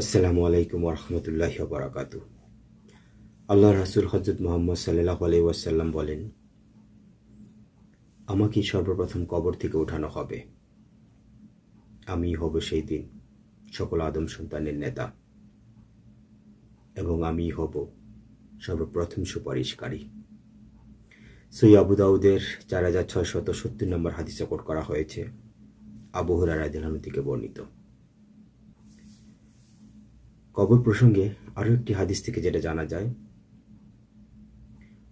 আসসালামু আলাইকুম ওরহমতুল্লাহ বরাকাত আল্লাহ রাসুল হজরত মোহাম্মদ সাল্লাহ আলাই ওয়াসাল্লাম বলেন, আমাকে সর্বপ্রথম কবর থেকে ওঠানো হবে। আমি হব সেই দিন সকল আদম সন্তানের নেতা এবং আমি হব সর্বপ্রথম সুপারিশকারী। সই আবু দাউদের চার হাজার ছয়শত সত্তর নম্বর হাদিসে কোট করা হয়েছে, আবু হুরারা দিলানু থেকে বর্ণিত। কবর প্রসঙ্গে আরও একটি হাদিস থেকে যেটা জানা যায়,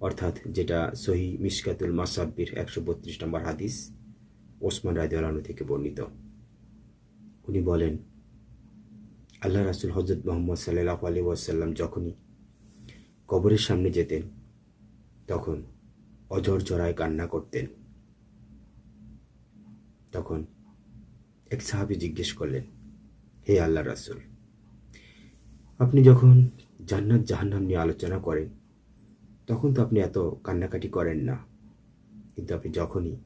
অর্থাৎ যেটা সহি মিসকাতুল মাসাব্বির একশো বত্রিশ নম্বর হাদিস ওসমান রাজিউল্লাহ থেকে বর্ণিত। উনি বলেন, আল্লাহ রাসুল হজরত মোহাম্মদ সাল্লাহ আলী ওয়াসাল্লাম যখনই কবরের সামনে যেতেন, তখন অজর জড়ায় কান্না করতেন। তখন এক সাহাবি জিজ্ঞেস করলেন, হে আল্লাহ রাসুল আপনি যখন জান্নাত জাহান্নাম নিয়ে আলোচনা করেন, তখন তো আপনি এত কান্নাকাটি করেন না। কিন্তু আপনি যখনই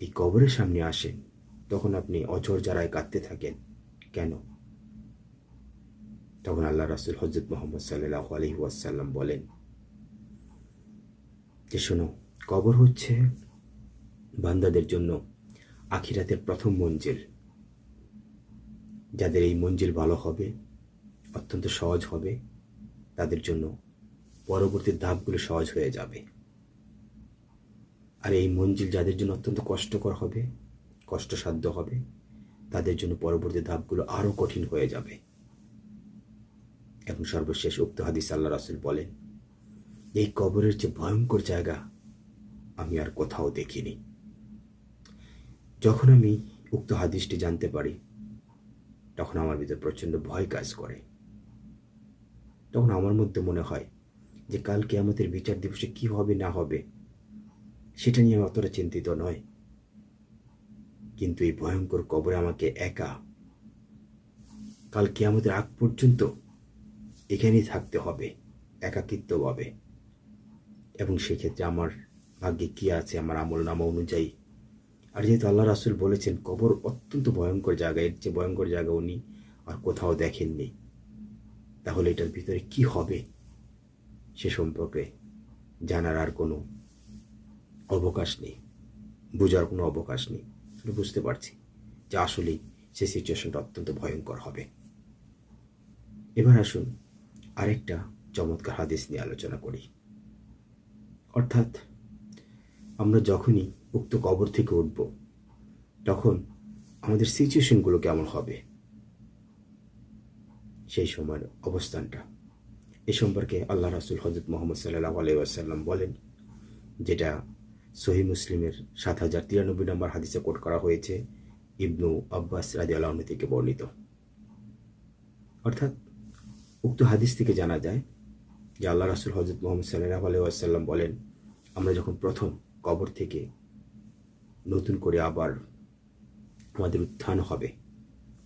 এই কবরের সামনে আসেন, তখন আপনি অচর যারায় কাঁদতে থাকেন। কেন? তখন আল্লাহ রাসুল হজরত মোহাম্মদ সাল্লাহ আলহি ওয়াসাল্লাম বলেন, যে শোনো, কবর হচ্ছে বান্দাদের জন্য আখিরাতের প্রথম মঞ্জিল। যাদের এই মঞ্জিল ভালো হবে অত্যন্ত সহজ হবে। তাদের জন্য পরবর্তী ধাপগুলো সহজ হয়ে যাবে। আর এই মঞ্জিল যাদের জন্য অত্যন্ত কষ্টকর হবে, কষ্টসাধ্য হবে, তাদের জন্য পরবর্তী ধাপগুলো আরও কঠিন হয়ে যাবে। এবং সর্বশেষ উক্ত হাদিস আল্লাহ রাসুল বলেন, এই কবরের যে ভয়ঙ্কর জায়গা, আমি আর কোথাও দেখিনি। যখন আমি উক্ত হাদিসটি জানতে পারি, তখন আমার ভিতরে প্রচণ্ড ভয় কাজ করে। তখন আমার মধ্যে মনে হয় যে কালকে আমাদের বিচার দিবসে কি হবে, না হবে, সেটা নিয়ে আমি অতটা চিন্তিত নয় কিন্তু এই ভয়ঙ্কর কবরে আমাকে একা কালকে আমাদের আগ পর্যন্ত এখানেই থাকতে হবে, একাকিত্বভাবে। এবং সেক্ষেত্রে আমার ভাগ্যে কি আছে, আমার আমল নামা অনুযায়ী। আর যেহেতু আল্লাহ রাসুল বলেছেন, কবর অত্যন্ত ভয়ঙ্কর জায়গা, এর চেয়ে ভয়ঙ্কর জায়গা উনি আর কোথাও দেখেননি। তাহলে এটার ভিতরে কি হবে সে সম্পর্কে জানার আর কোনো অবকাশ নেই, বোঝার কোনো অবকাশ নেই। বুঝতে পারছি যে আসলেই সে সিচুয়েশনটা অত্যন্ত ভয়ঙ্কর হবে। এবার আসুন আরেকটা চমৎকার হাদিস নিয়ে আলোচনা করি। অর্থাৎ আমরা যখনই উক্ত কবর থেকে উঠব, তখন আমাদের সিচুয়েশনগুলো কেমন হবে? সেই সময়ের অবস্থানটা। এ সম্পর্কে আল্লাহ রাসুল হজরত মোহাম্মদ সাল্লাহ আলাইসাল্লাম বলেন, যেটা সহি মুসলিমের সাত হাজার তিরানব্বই নম্বর হাদিসে কোট করা হয়েছে, ইবনু আব্বাস রাজি আল্লাহ থেকে বর্ণিত। অর্থাৎ উক্ত হাদিস থেকে জানা যায় যে আল্লাহ রাসুল হজরত মোহাম্মদ সাল্লাহ আলাইসাল্লাম বলেন, আমরা যখন প্রথম কবর থেকে নতুন করে আবার আমাদের উত্থান হবে,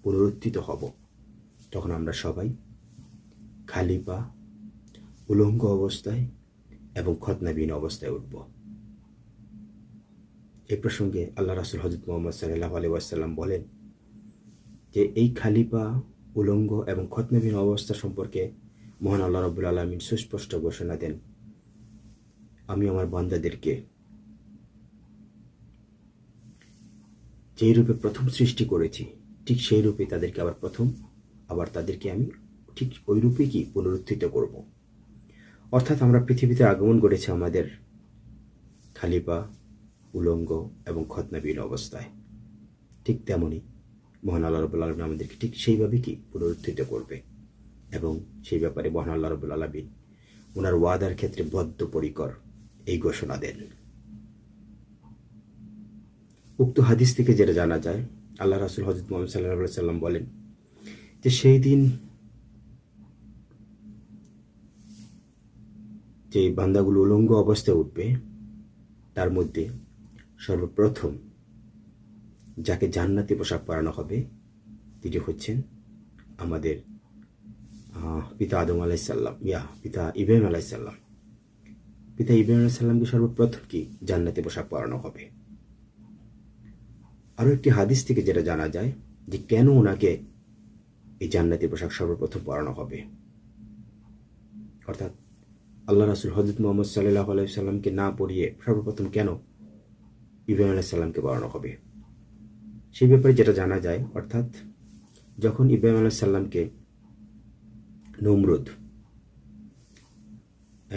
পুনরুত্থিত হব তখন আমরা সবাই খালি পা, উলঙ্গ অবস্থায় এবং খতনাবিহীন অবস্থায় উঠব। এ প্রসঙ্গে আল্লাহ রাসুল হজরত মোহাম্মদ সাল্লাহ আলি বলেন যে, এই খালি পা, উলঙ্গ এবং খতনাবিহীন অবস্থা সম্পর্কে মহান আল্লাহ রবুল আলমিন সুস্পষ্ট ঘোষণা দেন। আমি আমার বান্দাদেরকে যেই রূপে প্রথম সৃষ্টি করেছি, ঠিক সেই রূপে তাদেরকে আবার প্রথম আবার তাদেরকে আমি ঠিক ওই রূপে কি পুনরুত্থিত করব? অর্থাৎ আমরা পৃথিবীতে আগমন করেছি আমাদের খালিপা উলঙ্গ এবং খতনাবিহীন অবস্থায়। ঠিক তেমনই মহান আল্লাহ রবুল আলমিন আমাদেরকে ঠিক সেইভাবে কি পুনরুত্থিত করবে? এবং সেই ব্যাপারে মহান আল্লাহ রবুল আলমিন ওনার ওয়াদার ক্ষেত্রে বদ্ধপরিকর এই ঘোষণা দেন। উক্ত হাদিস থেকে যেটা জানা যায়, আল্লাহ রাসুল হজরত মোহাম্মদ সাল্লাহ সাল্লাম বলেন যে সেই দিন যে বান্দাগুলো উলঙ্গ অবস্থায় উঠবে, তার মধ্যে সর্বপ্রথম যাকে জান্নাতি পোশাক পরানো হবে, তিনি হচ্ছেন আমাদের পিতা আদম আলাইসাল্লাম ইয়া, পিতা ইব্রাহিম আলাইসাল্লাম পিতা ইব্রাহিম আলাইসাল্লামকে সর্বপ্রথম কি জান্নাতি পোশাক পরানো হবে? আরও একটি হাদিস থেকে যেটা জানা যায় যে কেন ওনাকে এই জান্নাতি পোশাক সর্বপ্রথম পরানো হবে। অর্থাৎ আল্লাহ রাসুল হজরত মোহাম্মদ সাল্লাহ আলাইসাল্লামকে না পড়িয়ে সর্বপ্রথম কেন ইব্রাহিম আলাইসাল্লামকে পড়ানো হবে? সেই ব্যাপারে যেটা জানা যায়, অর্থাৎ যখন ইব্রাহিম আলাইসাল্লামকে নমরুদ,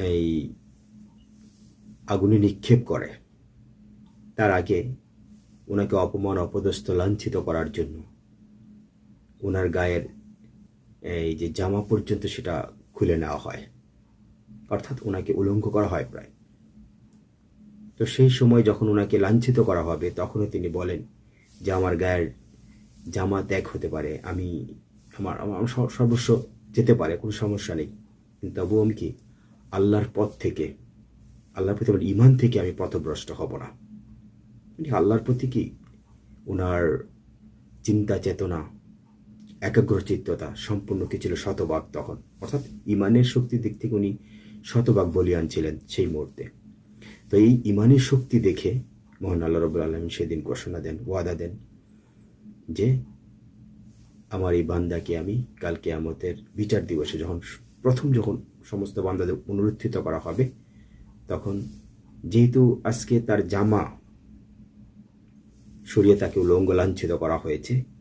এই আগুনে নিক্ষেপ করে, তার আগে ওনাকে অপমান, অপদস্থ, লাঞ্ছিত করার জন্য ওনার গায়ের, এই যে জামা পর্যন্ত সেটা খুলে নেওয়া হয়। অর্থাৎ ওনাকে উলঙ্গ করা হয় প্রায়। তো সেই সময় যখন ওনাকে লাঞ্ছিত করা হবে, তখনও তিনি বলেন যে, আমার গায়ের জামা ত্যাগ হতে পারে। আমি, আমার আমার সর্বস্ব যেতে পারে, কোনো সমস্যা নেই। কিন্তু তবুও আমি কি আল্লাহর পথ থেকে, আল্লাহর প্রতি আমার ইমান থেকে আমি পথভ্রষ্ট হব না? মানে আল্লাহর প্রতি কি ওনার চিন্তা চেতনা একাগ্রচিত্ততা সম্পূর্ণ কি ছিল শতভাগ তখন? অর্থাৎ ইমানের শক্তির দিক থেকে উনি শতভাগ বলিয়ান ছিলেন সেই মুহূর্তে। তো এই ইমানের শক্তি দেখে মোহন আল্লাহ রবুল আলম সেদিন ঘোষণা দেন, ওয়াদা দেন যে, আমার এই বান্দাকে আমি কালকে আমাদের বিচার দিবসে যখন প্রথম যখন সমস্ত বান্দাদের পুনরুত্থিত করা হবে, তখন যেহেতু আজকে তার জামা সরিয়ে তাকে উলঙ্গ লাঞ্ছিত করা হয়েছে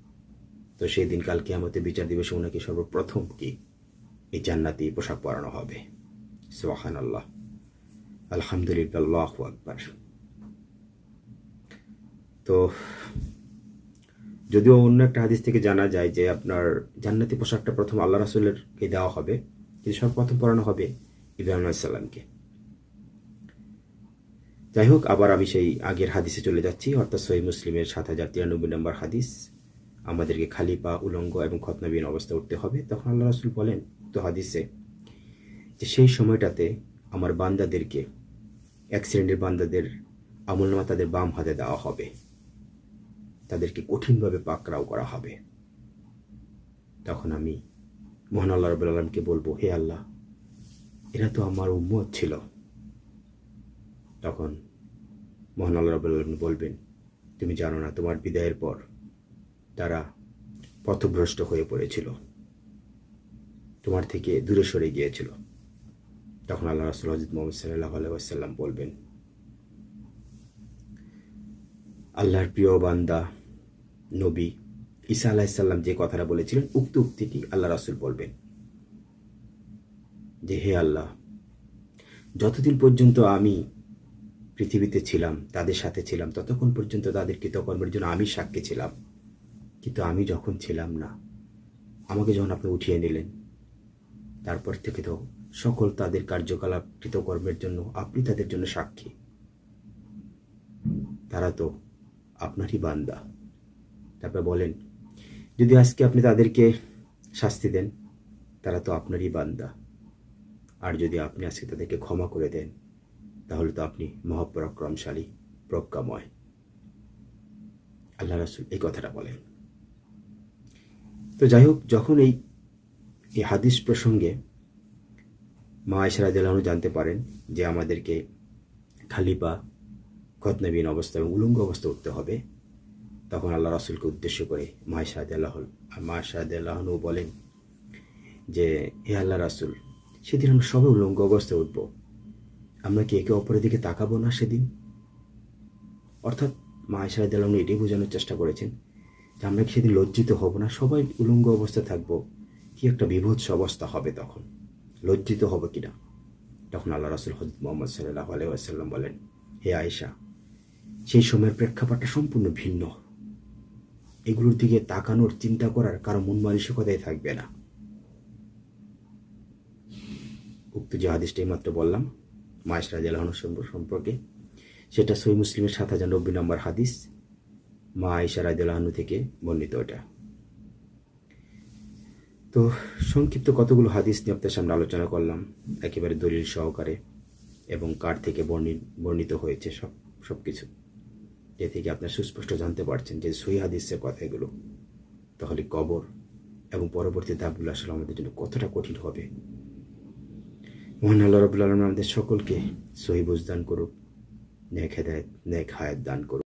তো সেই দিন কালকে আমাদের বিচার দিবসে ওনাকে সর্বপ্রথম কি? এই জান্নাতি পোশাক পরানো হবে। সোহান আল্লাহ আলহামদুলিল্লাহ আকবার। তো যদিও অন্য একটা হাদিস থেকে জানা যায় যে আপনার জান্নাতি পোশাকটা প্রথম আল্লাহ রাসুলেরকে দেওয়া হবে, কিন্তু সর্বপ্রথম পরানো হবে ইব্রাহিম আলাইসাল্লামকে যাই হোক, আবার আমি সেই আগের হাদিসে চলে যাচ্ছি, অর্থাৎ সহি মুসলিমের সাত হাজার তিরানব্বই নম্বর হাদিস। আমাদেরকে খালি পা উলঙ্গ এবং খতনাবিহীন অবস্থা উঠতে হবে। তখন আল্লাহ রাসুল বলেন তো হাদিসে যে সেই সময়টাতে আমার বান্দাদেরকে শ্রেণির বান্দাদের আমলনামা তাদের বাম হাতে দেওয়া হবে। তাদেরকে কঠিনভাবে পাকড়াও করা হবে। তখন আমি মহান আল্লাহ রবুল আলমকে বলব, হে আল্লাহ, এরা তো আমার উম্মত ছিল। তখন মহান আল্লাহ রবুল আলম বলবেন, তুমি জানো না, তোমার বিদায়ের পর তারা পথভ্রষ্ট হয়ে পড়েছিল। তোমার থেকে দূরে সরে গিয়েছিল। তখন আল্লাহ রাসুল হজিদ মোহাম্মদ সাল্লাহ আলাইসাল্লাম বলবেন, আল্লাহর প্রিয় বান্দা, নবী ঈসা আলাহিসাল্লাম যে কথাটা বলেছিলেন, উক্ত উক্তিটি আল্লাহ রাসুল বলবেন, যে, হে আল্লাহ, যতদিন পর্যন্ত আমি পৃথিবীতে ছিলাম, তাদের সাথে ছিলাম, ততক্ষণ পর্যন্ত তাদের কৃতকর্মের জন্য আমি সাক্ষী ছিলাম। কিন্তু আমি যখন ছিলাম না, আমাকে যখন আপনি উঠিয়ে নিলেন, তারপর থেকে তো সকল তাদের কার্যকলাপ, কৃতকর্মের জন্য আপনি তাদের জন্য সাক্ষী। তারা তো আপনারই বান্দা। তারপর বলেন, যদি আজকে আপনি তাদেরকে শাস্তি দেন, তারা তো আপনারই বান্দা। আর যদি আপনি আজকে তাদেরকে ক্ষমা করে দেন, তাহলে তো আপনি মহাপরাক্রমশালী প্রজ্ঞাময়। আল্লাহ রাসুল এই কথাটা বলেন। তো যাই হোক যখন এই এই হাদিস প্রসঙ্গে মা আয়সারা দেলানু জানতে পারেন যে আমাদেরকে খালি পা খতনবীন অবস্থা এবং উলঙ্গ অবস্থা উঠতে হবে, তখন আল্লাহ রাসুলকে উদ্দেশ্য করে মা শাহাদ আল্লাহ মা শাহাদ আল্লাহনু বলেন যে, হে আল্লাহ রাসুল, সেদিন আমরা সবাই উলঙ্গ অবস্থায় উঠব। আমরা কি একে অপরের দিকে তাকাবো না সেদিন? অর্থাৎ মা শাহাদ আল্লাহনু এটাই বোঝানোর চেষ্টা করেছেন যে আমরা কি সেদিন লজ্জিত হব না, সবাই উলঙ্গ অবস্থায় থাকব, কি একটা বিভৎস অবস্থা হবে তখন? লজ্জিত হবে কিনা? তখন আল্লাহ রাসুল হজরত মোহাম্মদ সাল্লাহ আলাইসাল্লাম বলেন, হে আয়েশা, সেই সময়ের প্রেক্ষাপটটা সম্পূর্ণ ভিন্ন। এগুলোর দিকে তাকানোর চিন্তা করার কারও মন মানসিকতাই থাকবে না। উক্ত যে হাদিসটাই মাত্র বললাম, মায়েশ রাজালাহন সম্পর্কে, সেটা সই মুসলিমের সাত হাজার নব্বই নম্বর হাদিস। মা আয়েশা রাজালাহনু থেকে বর্ণিত ওটা তো সংক্ষিপ্ত কতগুলো হাদিস নিয়ে আপনার সামনে আলোচনা করলাম, একেবারে দলিল সহকারে এবং কার থেকে বর্ণিত হয়েছে সব সব কিছু এ থেকে আপনার সুস্পষ্ট জানতে পারছেন যে সই হাদিসের কথাগুলো, তাহলে কবর এবং পরবর্তী ধাপগুলো আসলে আমাদের জন্য কতটা কঠিন হবে। মহান আল্লাহ রবুল্লা আলম আমাদের সকলকে সহি বুঝ দান করুক ন্যাক হেদায়ত ন্যাক হায়াত দান করুক।